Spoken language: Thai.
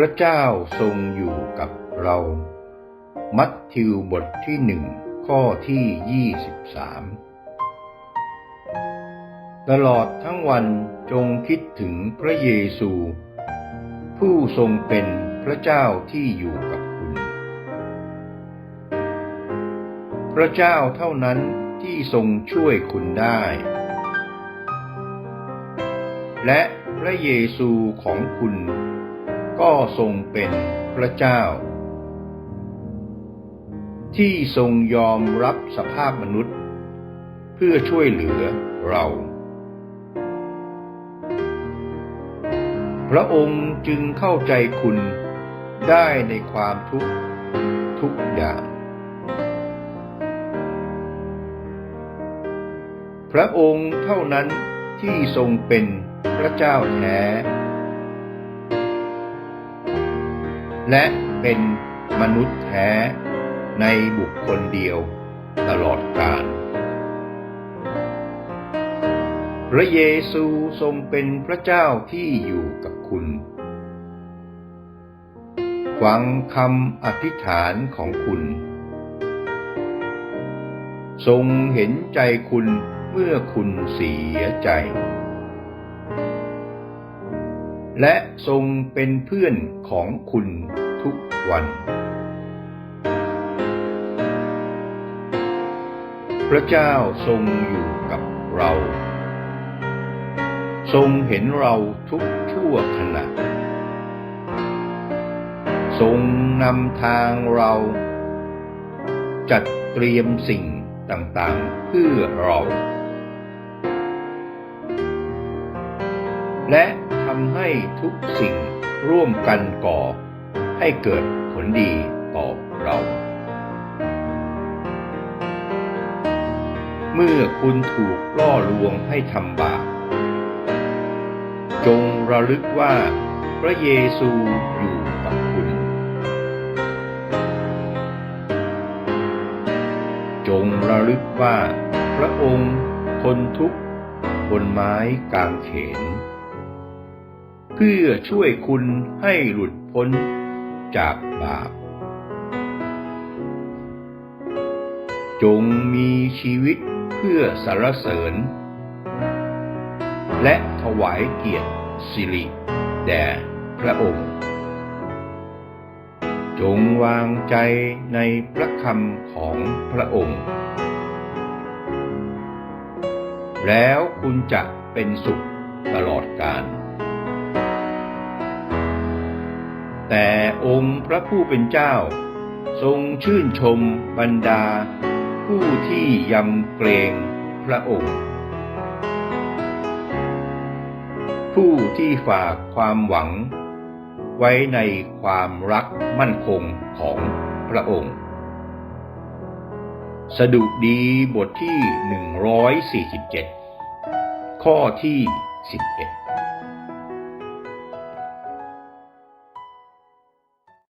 พระเจ้าทรงอยู่กับเรา มัทธิวบทที่หนึ่งข้อที่ยี่สิบสามตลอดทั้งวันจงคิดถึงพระเยซู ผู้ทรงเป็นพระเจ้าที่อยู่กับคุณ พระเจ้าเท่านั้นที่ทรงช่วยคุณได้ และพระเยซูของคุณ ก็ทรงเป็นพระเจ้า ที่ทรงยอมรับสภาพมนุษย์ เพื่อช่วยเหลือเรา พระองค์จึงเข้าใจคุณได้ในความทุกข์ทุกอย่าง พระองค์เท่านั้นที่ทรงเป็นพระเจ้าแท้ และเป็นมนุษย์แท้ในบุคคลเดียวตลอดกาลพระเยซูทรงเป็นพระเจ้าที่อยู่กับคุณ ฟังคำอธิษฐานของคุณ ทรงเห็นใจคุณเมื่อคุณเสียใจ และทรงเป็นเพื่อนของคุณทุกวัน พระเจ้าทรงอยู่กับเรา ทรงเห็นเราทุกชั่วขณะ ทรงนำทางเรา จัดเตรียมสิ่งต่างๆเพื่อเรา และทำให้ทุกสิ่งร่วมกันก่อ ให้เกิดผลดีต่อเรา เมื่อคุณถูกล่อลวงให้ทำบาปจงระลึกว่าพระเยซูอยู่กับคุณ จงระลึกว่าพระองค์ทนทุกข์บนไม้กางเขน เพื่อช่วยคุณให้หลุดพ้นจากบาป จงมีชีวิตเพื่อสรรเสริญ และถวายเกียรติสิริแด่พระองค์ จงวางใจในพระคำของพระองค์ แล้วคุณจะเป็นสุขตลอดกาล แต่องค์พระผู้เป็นเจ้า ทรงชื่นชมบรรดา ผู้ที่ยำเกรงพระองค์ ผู้ที่ฝากความหวัง ไว้ในความรักมั่นคงของพระองค์ สดุดีบทที่ 147 ข้อที่ 11